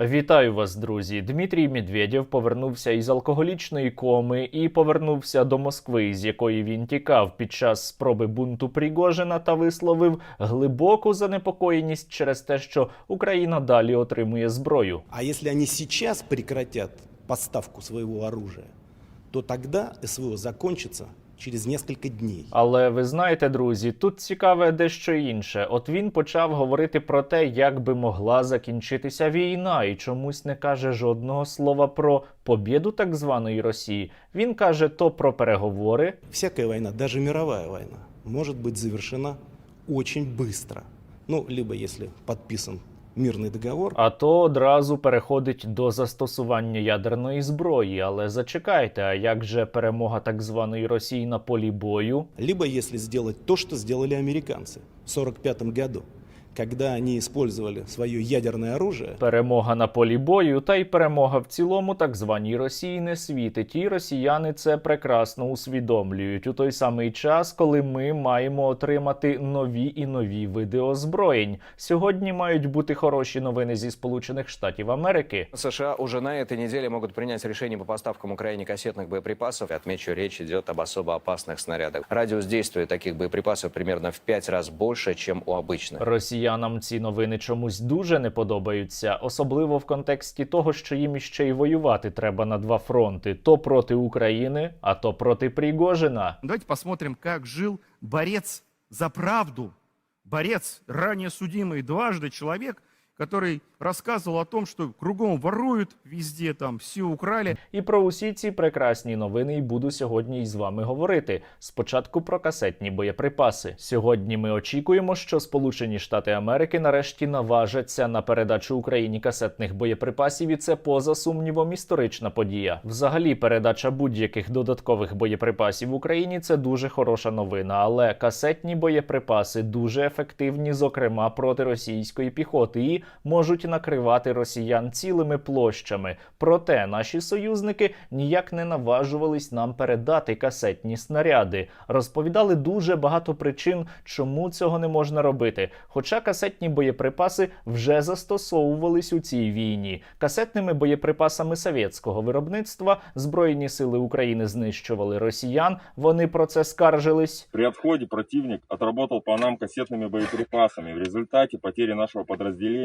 Вітаю вас, друзі. Дмитрій Медведєв повернувся із алкоголічної коми і повернувся до Москви, з якої він тікав під час спроби бунту Пригожина та висловив глибоку занепокоєність через те, що Україна далі отримує зброю. А если они сейчас прекратят поставку своего оружия, то тогда СВО закончится через несколько дней. Але ви знаєте, друзі, тут цікаве дещо інше. От він почав говорити про те, як би могла закінчитися війна, і чомусь не каже жодного слова про побєду так званої Росії. Він каже то про переговори, Всякая война, даже мировая война, может быть завершена очень быстро. Ну, либо если подписан мирный договор, а то одразу переходить до застосування ядерної зброї. Але зачекайте, а як же перемога так званої Росії на полі бою? либо якщо зробити те, що зробили американці в 1945 году, когда они использовали свое ядерное оружие Перемога на полі бою та й перемога в цілому так званій Росії не світить. І росіяни це прекрасно усвідомлюють у той самий час, коли ми маємо отримати нові і нові види озброєнь. Сьогодні мають бути хороші новини зі Сполучених Штатів Америки. США уже на этой неделе могут принять решение по поставкам Украине кассетных боеприпасов. Отмечу, речь идет об особо опасных снарядах. Радиус действия таких боеприпасов примерно в пять раз больше, чем у обычных. Росіянам ці новини чомусь дуже не подобаються, особливо в контексті того, що їм іще й воювати треба на два фронти: то проти України, а то проти Пригожина. Давайте посмотрим, як жив борець за правду, борець ранее судимий дважды человек, который рассказывал о том, что кругом воруют, везде там все украли. І про усі ці прекрасні новини й буду сьогодні із вами говорити. Спочатку про касетні боєприпаси. Сьогодні ми очікуємо, що Сполучені Штати Америки нарешті наважаться на передачу Україні касетних боєприпасів, і це поза сумнівом історична подія. Взагалі, передача будь-яких додаткових боєприпасів Україні це дуже хороша новина, але касетні боєприпаси дуже ефективні, зокрема проти російської піхоти, і можуть накривати росіян цілими площами. Проте наші союзники ніяк не наважувались нам передати касетні снаряди. Розповідали дуже багато причин, чому цього не можна робити. Хоча касетні боєприпаси вже застосовувались у цій війні. Касетними боєприпасами совєтського виробництва Збройні сили України знищували росіян. Вони про це скаржились. При отходе противник отработал по нам кассетными боеприпасами. В результате потери нашего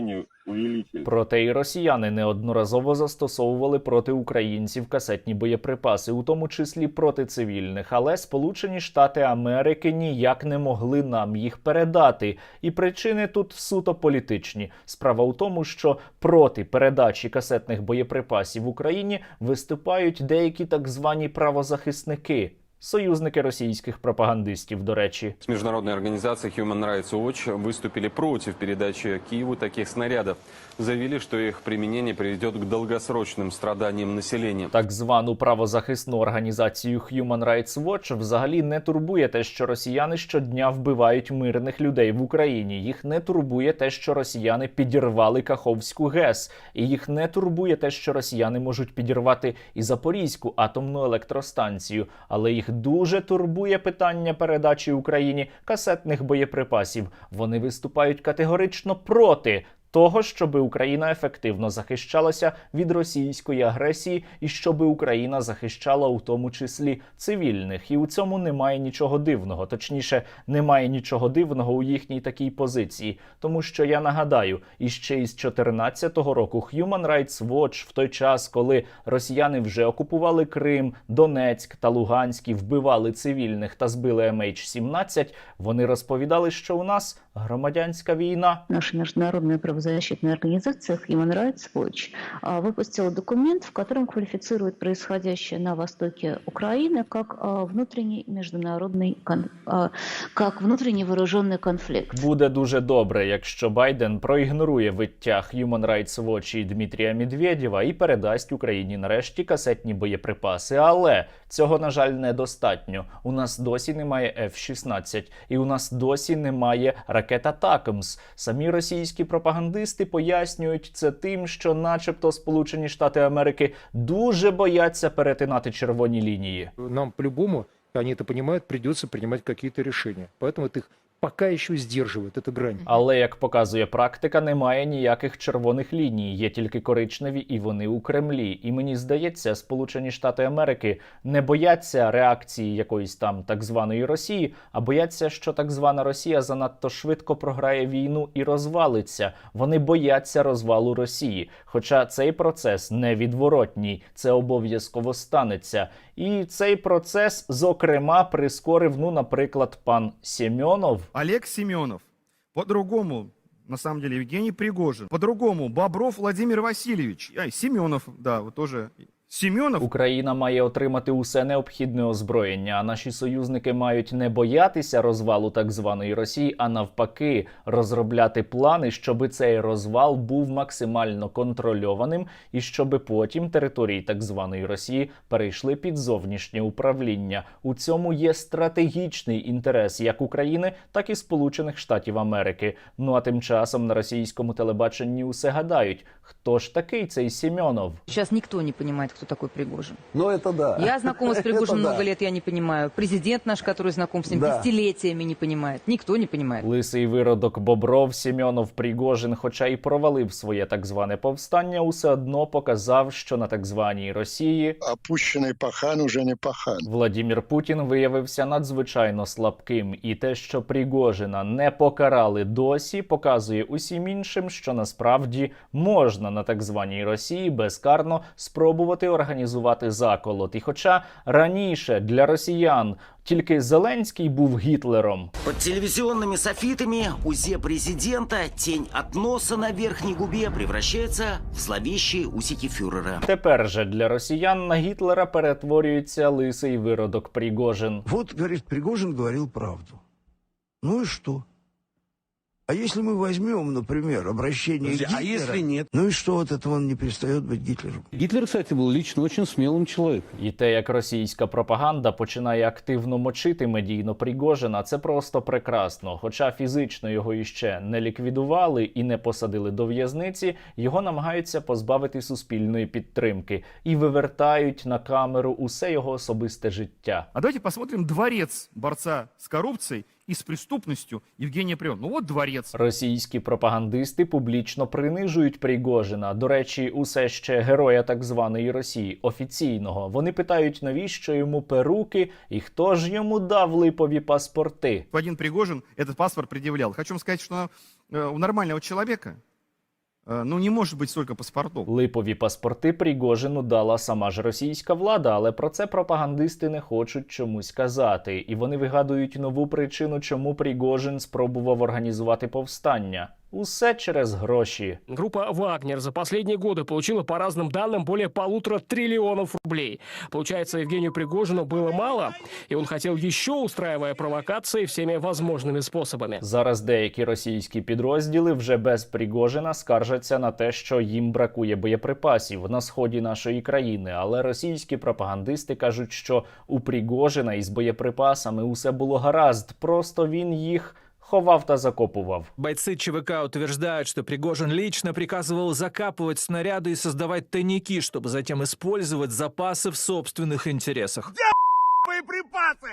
подразделения увеличились. Проте і росіяни неодноразово застосовували проти українців касетні боєприпаси, у тому числі проти цивільних. Але Сполучені Штати Америки ніяк не могли нам їх передати. І причини тут суто політичні. Справа у тому, що проти передачі касетних боєприпасів Україні виступають деякі так звані правозахисники. Союзники російських пропагандистів, до речі, С організації Human Rights Watch виступили проти передачі Києву таких снарядов. Заявили, что их применение приведет к долгосрочным страданиям населения. Так звану правозахисну організацію Human Rights Watch взагалі не турбує те, що росіяни щодня вбивають мирних людей в Україні. Їх не турбує те, що росіяни підірвали Каховську ГЕС, і їх не турбує те, що росіяни можуть підірвати і Запорізьку атомну електростанцію. Але їх дуже турбує питання передачі Україні касетних боєприпасів. Вони виступають категорично проти того, щоб Україна ефективно захищалася від російської агресії, і щоб Україна захищала у тому числі цивільних. І у цьому немає нічого дивного. Точніше, немає нічого дивного у їхній такій позиції, тому що я нагадаю, іще із 2014 року Human Rights Watch в той час, коли росіяни вже окупували Крим, Донецьк та Луганськ вбивали цивільних та збили MH17, вони розповідали, що у нас громадянська війна. наша международная правозащитная организация Human Rights Watch а, выпустила документ, в котором квалифицирует происходящее на востоке Украины как а, внутренний международный кон- а, как внутренний вооруженный конфликт. Буде дуже добре, якщо Байден проігнорує виття Human Rights Watch і Дмитрія Медведєва і передасть Україні нарешті касетні боєприпаси. Але цього на жаль недостатньо. У нас досі немає F-16, і у нас досі немає ракет Атакамс. Самі російські пропагандисти пояснюють це тим, що, начебто, Сполучені Штати Америки дуже бояться перетинати червоні лінії. нам по-любому, они это понимают, придется принимать какие-то решения. Поэтому это пока еще сдерживает эту грань. Але як показує практика, немає ніяких червоних ліній, є тільки коричневі, і вони у Кремлі. І мені здається, Сполучені Штати Америки не бояться реакції якоїсь там так званої Росії, а бояться, що так звана Росія занадто швидко програє війну і розвалиться. Вони бояться розвалу Росії. Хоча цей процес невідворотній, це обов'язково станеться. І цей процес, зокрема, прискорив, ну, наприклад, пан Сємьонов. Олег Семенов. По-другому, на самом деле, Евгений Пригожин. По-другому, Бобров Владимир Васильевич. Ай, Семенов, да, вот тоже. Семенов. Україна має отримати усе необхідне озброєння. А наші союзники мають не боятися розвалу так званої Росії, а навпаки, розробляти плани, щоб цей розвал був максимально контрольованим, і щоб потім території так званої Росії перейшли під зовнішнє управління. У цьому є стратегічний інтерес як України, так і Сполучених Штатів Америки. Ну а тим часом на російському телебаченні усе гадають, хто ж такий цей Сімьонов. Сейчас никто не понимает, кто такой Пригожин. Ну, это да. Я знакома с Пригожиным Это да. много лет, я не понимаю. Президент наш, который знаком с ним Да. десятилетиями, не понимает. Никто не понимает. Лисий виродок Бобров Сімьонов Пригожин, хоча й провалив своє так зване повстання, усе одно показав, що на так званій Росії Опущенный пахан уже не пахан. Владімір Путін виявився надзвичайно слабким, і те, що Пригожина не покарали досі, показує усім іншим, що насправді можна на так званій Росії безкарно спробувати організувати заколот. І хоча раніше для росіян тільки Зеленський був Гітлером, Под телевизионными софитами УЗЕ президента тень от носа на верхней губе превращается в зловещие усики фюрера. Тепер же для росіян на Гітлера перетворюється лисий виродок Пригожин. Вот, говорит, Пригожин говорил правду. Ну и что? А если мы возьмем, например, обращение Подожди, а Гитлера... если нет? Ну и что от этого он не перестает быть Гитлером? Гитлер, кстати, был лично очень смелым человеком. І те, як російська пропаганда починає активно мочити медійно Пригожина, це просто прекрасно. Хоча фізично його іще не ліквідували і не посадили до в'язниці, його намагаються позбавити суспільної підтримки і вивертають на камеру усе його особисте життя. А давайте посмотрим дворец борца с коррупцией и с преступностью Евгения Пригожина. Ну вот дворец. Російські пропагандисти публічно принижують Пригожина. До речі, усе ще героя так званої Росії офіційного. Вони питають, навіщо йому перуки і хто ж йому дав липові паспорти. Господин Пригожин этот паспорт предъявлял. Хочу вам сказать, что э, у нормального человека э, ну не може бути стільки паспортів. Липові паспорти Пригожину дала сама ж російська влада, але про це пропагандисти не хочуть чомусь казати, і вони вигадують нову причину, чому Пригожин спробував організувати повстання. Усе через гроші. Группа «Вагнер» за последние годы получила по разным данным более полутора триллионов рублей. Получается, Евгению Пригожину было мало, и он хотел еще, устраивая провокации всеми возможными способами. Зараз деякі російські підрозділи вже без Пригожина скаржаться на те, що їм бракує боєприпасів на сході нашої країни. Але російські пропагандисти кажуть, що у Пригожина із боєприпасами усе було гаразд, просто він їх ховав та закопував. Бойцы ЧВК утверждают, что Пригожин лично приказывал закапывать снаряды и создавать тайники, чтобы затем использовать запасы в собственных интересах.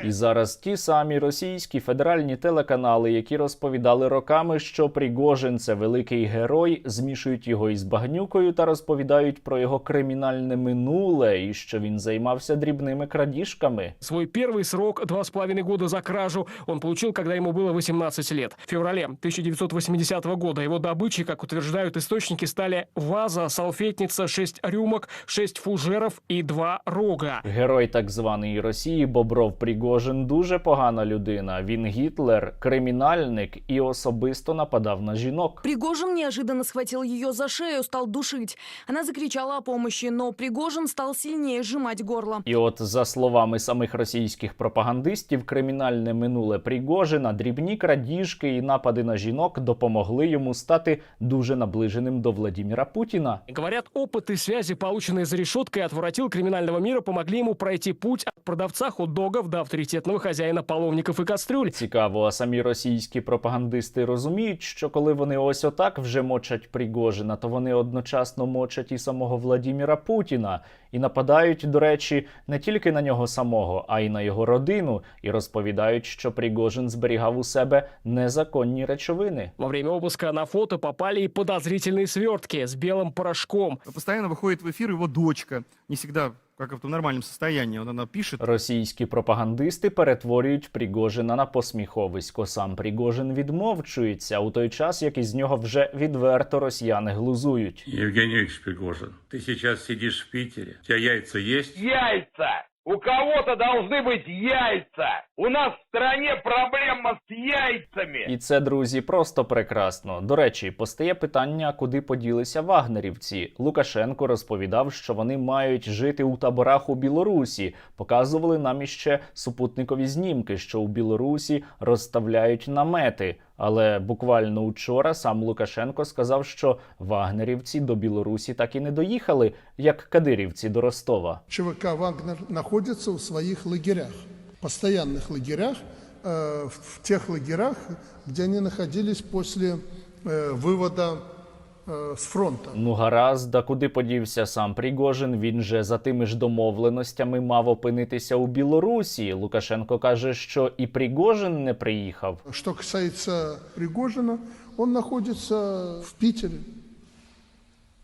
І зараз ті самі російські федеральні телеканали, які розповідали роками, що Пригожин це великий герой, змішують його із багнюкою та розповідають про його кримінальне минуле і що він займався дрібними крадіжками. Свой первый срок, два с половиной года за кражу, он получил, когда ему было 18 лет. В феврале 1980 года его добычей, как утверждают источники, стали ваза, салфетница, 6 рюмок, 6 фужеров и 2 рога. Герой так званої Росії Бобров Пригожин дуже погана людина. Він Гітлер, кримінальник і особисто нападав на жінок. Пригожин неожиданно схватил ее за шею, стал душить. Она закричала о помощи, но Пригожин стал сильнее сжимать горло. І от за словами самих російських пропагандистів, кримінальне минуле Пригожина, дрібні крадіжки і напади на жінок допомогли йому стати дуже наближеним до Владіміра Путіна. Говорят, опыт и связи, полученные за решеткой от воротил криминального мира, помогли ему пройти путь от продавца хот хот-догов до авторитетного хозяина половников и кастрюль. Цікаво, а самі російські пропагандисти розуміють, що коли вони ось отак вже мочать Пригожина, то вони одночасно мочать і самого Владіміра Путіна і нападають, до речі, не тільки на нього самого, а й на його родину, і розповідають, що Пригожин зберігав у себе незаконні речовини. Во время обыска на фото попали и подозрительные свертки с белым порошком. Постоянно выходит в эфир его дочка, не всегда как в нормальном состоянии. Вот она пишет, Російські пропагандисти перетворюють Пригожина на посміховисько. Сам Пригожин відмовчується у той час, як із нього вже відверто росіяни глузують. Евгений Ильич Пригожин, ти зараз сидиш в Пітері, У тебе яйця є? Яйца! У кого-то должны быть яйца! У нас в стране проблема с яйцами! І це, друзі, просто прекрасно. До речі, постає питання, куди поділися вагнерівці. Лукашенко розповідав, що вони мають жити у таборах у Білорусі. Показували нам іще супутникові знімки, що у Білорусі розставляють намети. Але буквально учора сам Лукашенко сказав, що вагнерівці до Білорусі так і не доїхали, як кадирівці до Ростова. ЧВК «Вагнер» находится в своих лагерях, постоянных лагерях, э, в тех лагерях, где они находились после э, вывода э, с фронта. Ну гаразд, а куди подівся сам Пригожин? Він же за тими ж домовленостями мав опинитися у Білорусі. Лукашенко каже, що і Пригожин не приїхав. Что касается Пригожина, он находится в Питере,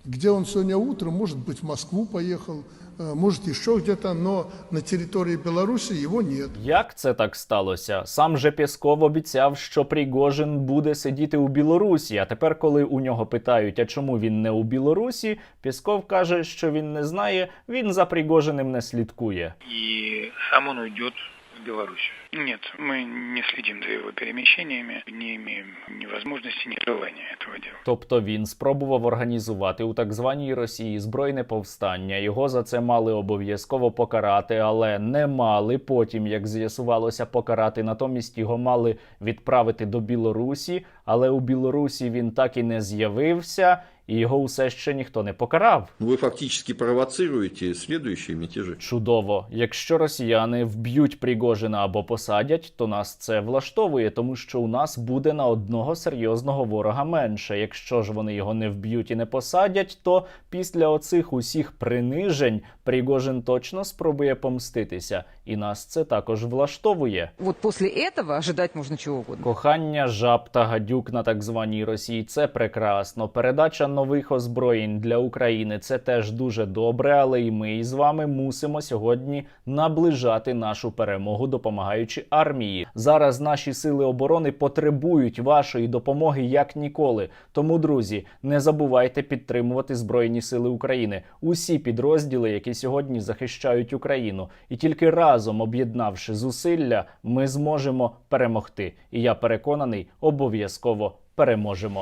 где он сегодня утром, может быть, в Москву поехал, э, может, еще где-то, но на территории Беларуси его нет. Як це так сталося? Сам же Пєсков обіцяв, що Пригожин буде сидіти у Білорусі. А тепер, коли у нього питають, а чому він не у Білорусі, Пєсков каже, що він не знає, він за Пригожиним не слідкує. І сам он уйдет в Беларусь. Нет, мы не следим за его перемещениями, не имеем ни возможности, ни желания этого делать. Тобто він спробував організувати у так званій Росії збройне повстання. Його за це мали обов'язково покарати, але не мали потім, як з'ясувалося, покарати. Натомість його мали відправити до Білорусі, але у Білорусі він так і не з'явився, і його усе ще ніхто не покарав. Вы фактически провоцируете следующие мятежи. Чудово. Якщо росіяни вб'ють Пригожина або посадять, то нас це влаштовує, тому що у нас буде на одного серйозного ворога менше. Якщо ж вони його не вб'ють і не посадять, то після оцих усіх принижень Пригожин точно спробує помститися, і нас це також влаштовує. Вот после этого ожидать можно чего угодно. Кохання жаб та гадюк на так званій Росії це прекрасно. Передача нових озброєнь для України це теж дуже добре, але і ми із вами мусимо сьогодні наближати нашу перемогу, допомагаючи армії. Зараз наші сили оборони потребують вашої допомоги як ніколи. Тому, друзі, не забувайте підтримувати Збройні Сили України, усі підрозділи, які сьогодні захищають Україну, і тільки разом об'єднавши зусилля, ми зможемо перемогти. І я переконаний, обов'язково переможемо.